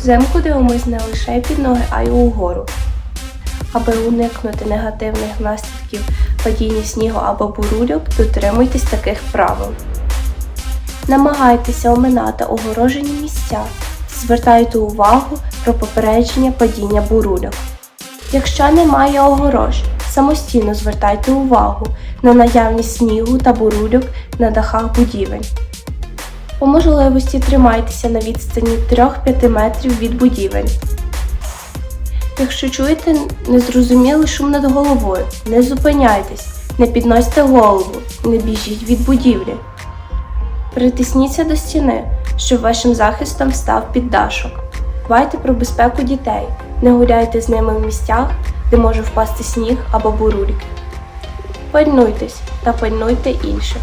Взимку дивимось не лише під ноги, а й угору. Аби уникнути негативних наслідків падіння снігу або бурульок, дотримуйтесь таких правил. Намагайтеся оминати огорожені місця. Звертайте увагу про попередження падіння бурульок. Якщо немає огорож, самостійно звертайте увагу на наявність снігу та бурульок на дахах будівель. По можливості тримайтеся на відстані 3-5 метрів від будівель. Якщо чуєте незрозумілий шум над головою, не зупиняйтесь, не підносьте голову, не біжіть від будівлі. Притисніться до стіни, щоб вашим захистом став піддашок. Дбайте про безпеку дітей, не гуляйте з ними в місцях, де може впасти сніг або бурульки. Пильнуйтесь та пильнуйте інших.